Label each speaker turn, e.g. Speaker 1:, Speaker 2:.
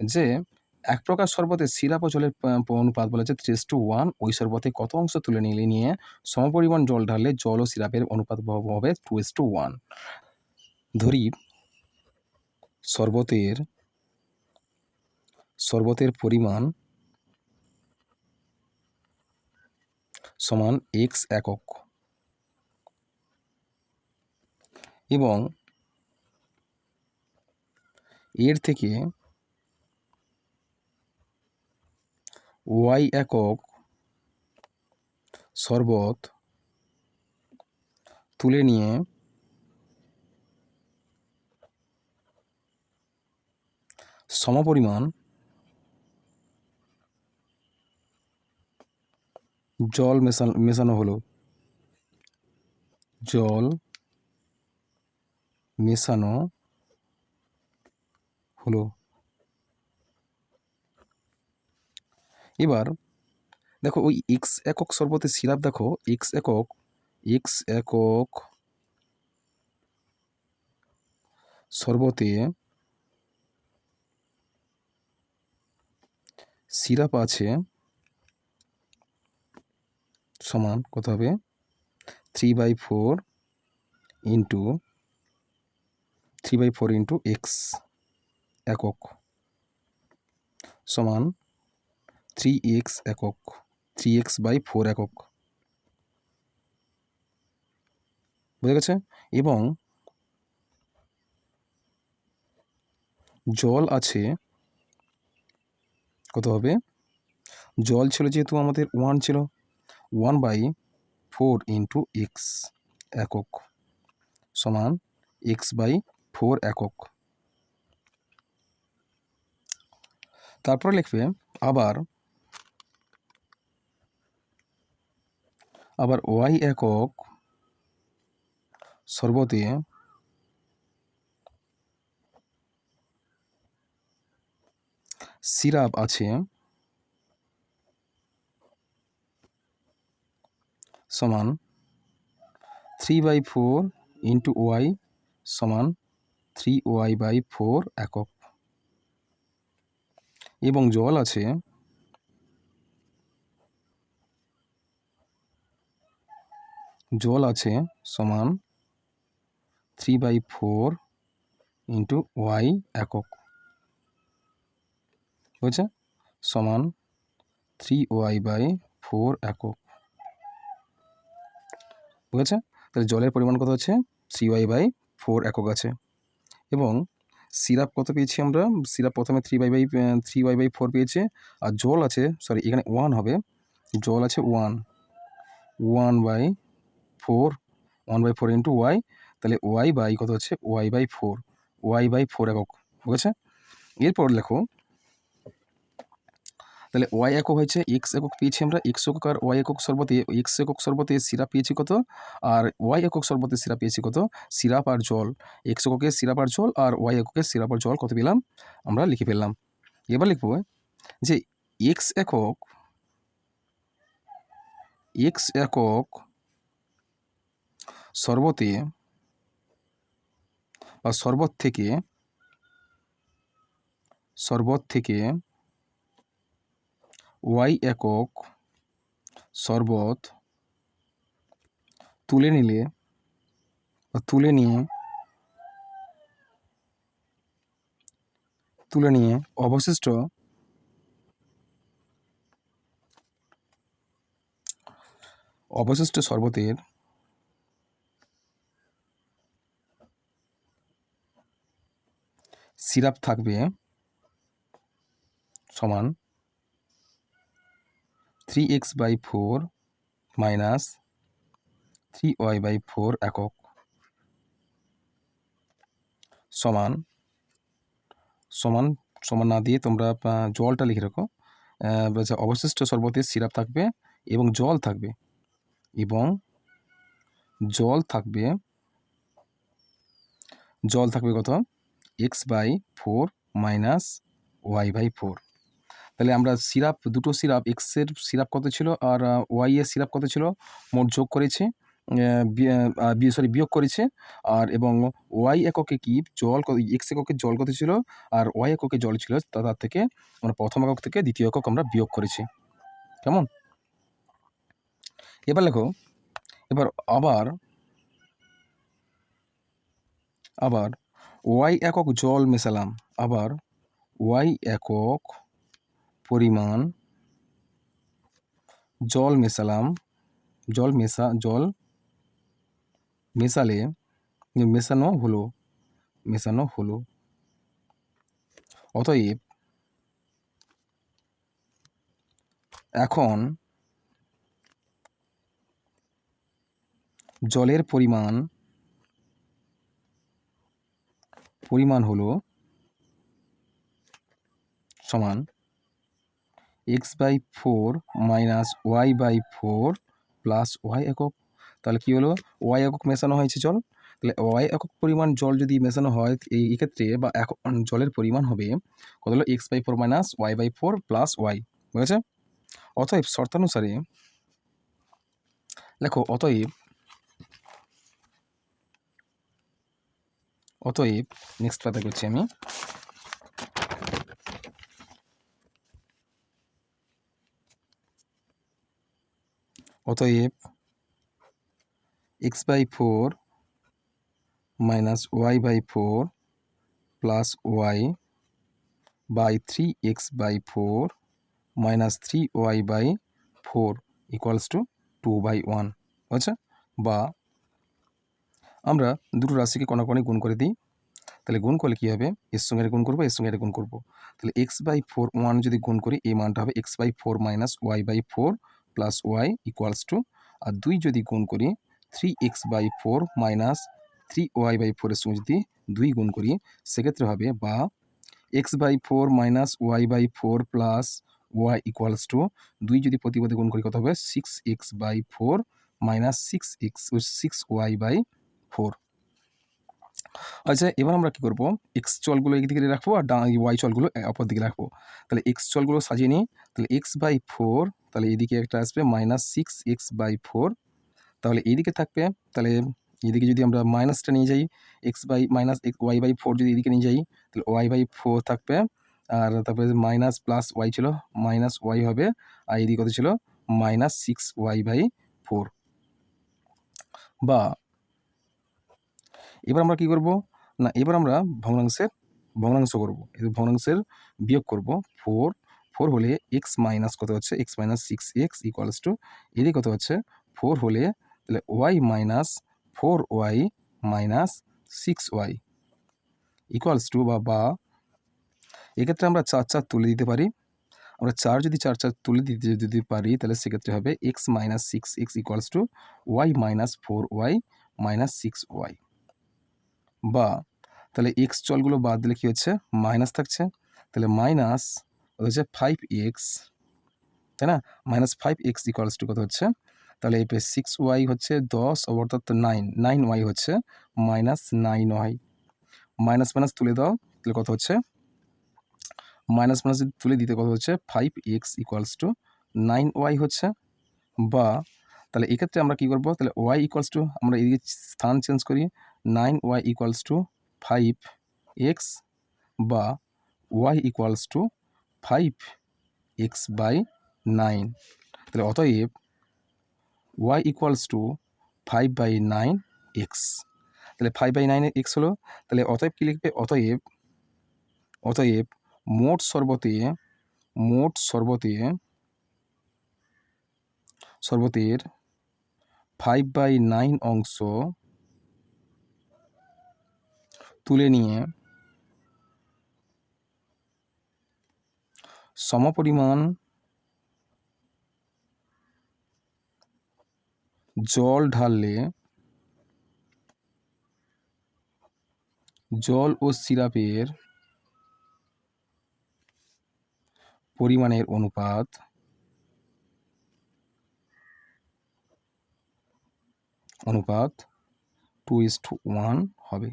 Speaker 1: যে এক প্রকার শরবতে সিরাপ ও জলের অনুপাত বলা হচ্ছে থ্রি টু ওয়ান ওই শরবতে কত অংশ তুলে নিলে নিয়ে সমপরিমাণ জল ঢাললে জল ও সিরাপের অনুপাত হবে টু এস টু ওয়ান ধরি, শরবতের শরবতের পরিমাণ সমান এক্স একক এবং এর থেকে ওয়াই একক শরবত তুলে নিয়ে সমপরিমাণ জল মেশানো মেশানো হলো। জল মেশানো হলো। এবার দেখো ওই এক্স একক শরবতের সিরাপ দেখো এক্স একক এক্স একক শরবতে সিরাপ আছে সমান কত হবে? Three by four into three by four into X একক সমান থ্রি এক্স একক থ্রি এক্স বাই ফোর একক। বুঝে গেছে? এবং জল আছে, কত হবে? জল ছিল যেহেতু আমাদের ওয়ান ছিল one by four into X একক সমান এক্স বাই ফোর একক। তারপরে লিখবে, আবার আবার ওয়াই একক শরবতে সিরাপ আছে সমান three by four into Y সমান থ্রি ওয়াই বাই ফোর একক। এবং জল আছে জল আছে সমান three by four into Y একক। বুঝছে? সমান থ্রি ওয়াই বাই ফোর একক। বুঝেছে? তাহলে জলের পরিমাণ কত আছে? থ্রি ওয়াই বাই ফোর একক আছে। এবং সিরাপ কত পেয়েছি আমরা? সিরাপ প্রথমে three by by three Y by four পেয়েছে। আর জল আছে সরি এখানে ওয়ান হবে। জল আছে one one by four one by four into Y তাহলে ওয়াই বাই কত হচ্ছে? Y by four Y by four একক, বুঝেছে? এরপর লেখো, তাহলে ওয়াই একক হয়েছে এক্স একক পেয়েছি আমরা এক্স একক আর ওয়াই একক শরবতে এক্স একক শরবতে সিরাপ পেয়েছি কত? আর ওয়াই একক শরবতে সিরাপ পেয়েছি কত? সিরাপ আর জল এক্স এককের সিরাপ আর জল আর ওয়াই এককের সিরাপ আর জল কত পেলাম? আমরা লিখে ফেললাম। এবার লিখব যে এক্স একক এক্স একক শরবতে বা শরবত থেকে শরবত থেকে ওয়াই একক শরবত তুলে নিলে বা তুলে নিয়ে তুলে নিয়ে অবশিষ্ট অবশিষ্ট শরবতের সিরাপ থাকবে সমান three X by four minus three Y by four একক সমান সমান সমান না দিয়ে তোমরা জলটা লিখে রাখো। অবশিষ্ট শরবতের সিরাপ থাকবে এবং জল থাকবে এবং জল থাকবে জল থাকবে কত? X by four minus Y by four তাহলে আমরা সিরাপ, দুটো সিরাপ এক্সের সিরাপ কত ছিল আর ওয়াই এর সিরাপ কত ছিল? মোট যোগ করেছি সরি বিয়োগ করেছে আর এবং ওয়াই এককে কি? জল এক্স এককে জল কত ছিল আর ওয়াই এককে জল ছিল তার থেকে আমরা প্রথম একক থেকে দ্বিতীয় একক আমরা বিয়োগ করেছি। কেমন? এবার লেখো, এবার আবার আবার ওয়াই একক জল মেশালাম, আবার ওয়াই একক পরিমাণ জল মেশালাম, জল মেশা, জল মেশালে মেশানো হলো মেশানো হলো। অতএব এখন জলের পরিমাণ পরিমাণ হলো সমান X by four minus Y by four plus Y একক। তাহলে কী হলো? ওয়াই একক মেশানো হয়েছে জল। তাহলে ওয়াই একক পরিমাণ জল যদি মেশানো হয়, এই এক্ষেত্রে বা এক জলের পরিমাণ হবে কত হলো? X by four minus Y by four plus Y বুঝেছে? অতএব শর্তানুসারে লেখো অতএব অতএব নেক্সট পাতা করছি আমি। অতএব X by four minus Y by four plus Y by three X by four minus three Y by four equals to two by one আচ্ছা? বা আমরা দুটো রাশিকে কণাকণি গুণ করে দিই। তাহলে গুণ করলে কী হবে? এর সঙ্গে গুণ করব, এর সঙ্গে গুণ করব। তাহলে এক্স বাই ফোর ওয়ান যদি গুণ করি, এই মানটা হবে X by four minus Y by four plus Y equals to আর দুই যদি গুণ করি three X by four minus three Y by ফোরের সঙ্গে যদি দুই গুণ করি, সেক্ষেত্রে হবে বা X by four minus Y by four plus Y equals to দুই যদি প্রতিপদে গুণ করি কত হবে? Six X by four minus six X six Y by four আচ্ছা এবার আমরা কী করব? এক্স চলগুলো একদিকে রাখব আর ডান ওয়াই চলগুলো অপর দিকে রাখব। তাহলে এক্স চলগুলো সাজিয়ে নিই। তাহলে এক্স বাই ফোর তাহলে এদিকে একটা আসবে minus six X by four তাহলে এইদিকে থাকবে, তাহলে এদিকে যদি আমরা মাইনাসটা নিয়ে যাই X by minus Y by four যদি এদিকে নিয়ে যাই, তাহলে ওয়াই বাই ফোর থাকবে। আর তারপরে মাইনাস প্লাস ওয়াই ছিল মাইনাস ওয়াই হবে। আর এদিকে কত ছিল? Minus six Y by four বা এবার আমরা কি করব? না, এবার আমরা ভগ্নাংশের, ভগ্নাংশ করব। ভগ্নাংশের বিয়োগ করব ফোর ফোর হলে এক্স মাইনাস কত হচ্ছে? X minus six X equals to এদিকে কত হচ্ছে? ফোর হলে তাহলে Y minus four Y minus six Y equals to বা বা এক্ষেত্রে আমরা চার চার তুলে দিতে পারি। আমরা চার যদি চার চার তুলে দিতে, যদি পারি তাহলে সেক্ষেত্রে হবে X minus six X equals to Y minus four Y minus six Y বা তাহলে এক্স চলগুলো বাদ দিলে কী হচ্ছে? মাইনাস থাকছে। তাহলে মাইনাস হচ্ছে ফাইভ এক্স তাই না? Minus five X equals to কত হচ্ছে? তাহলে এই সিক্স ওয়াই হচ্ছে দশ অর্থাৎ নাইন নাইন ওয়াই হচ্ছে minus nine Y minus minus তুলে দাও, তাহলে কত হচ্ছে? মাইনাস মাইনাস যদি তুলে দিতে কত হচ্ছে? Five X equals to nine Y হচ্ছে। বা তাহলে এক্ষেত্রে আমরা কী করব? তাহলে ওয়াই ইকুয়ালস টু আমরা এদিকে স্থান চেঞ্জ করি। Nine Y equals to five X বা Y equals to five X by nine. তাহলে অতএব Y equals to five by nine X. তাহলে ফাইভ বাই নাইন এক্স হলো, তাহলে অতএব কী লিখবে? অতএব অতএব মোট সর্বতে মোট সর্বতে, সর্বতের ফাইভ বাই নাইন অংশ তুলে নিয়ে সমপরিমাণ জল ঢাললে জল ও সিরাপের পরিমাণের অনুপাত অনুপাত টু ইস টু ওয়ান হবে।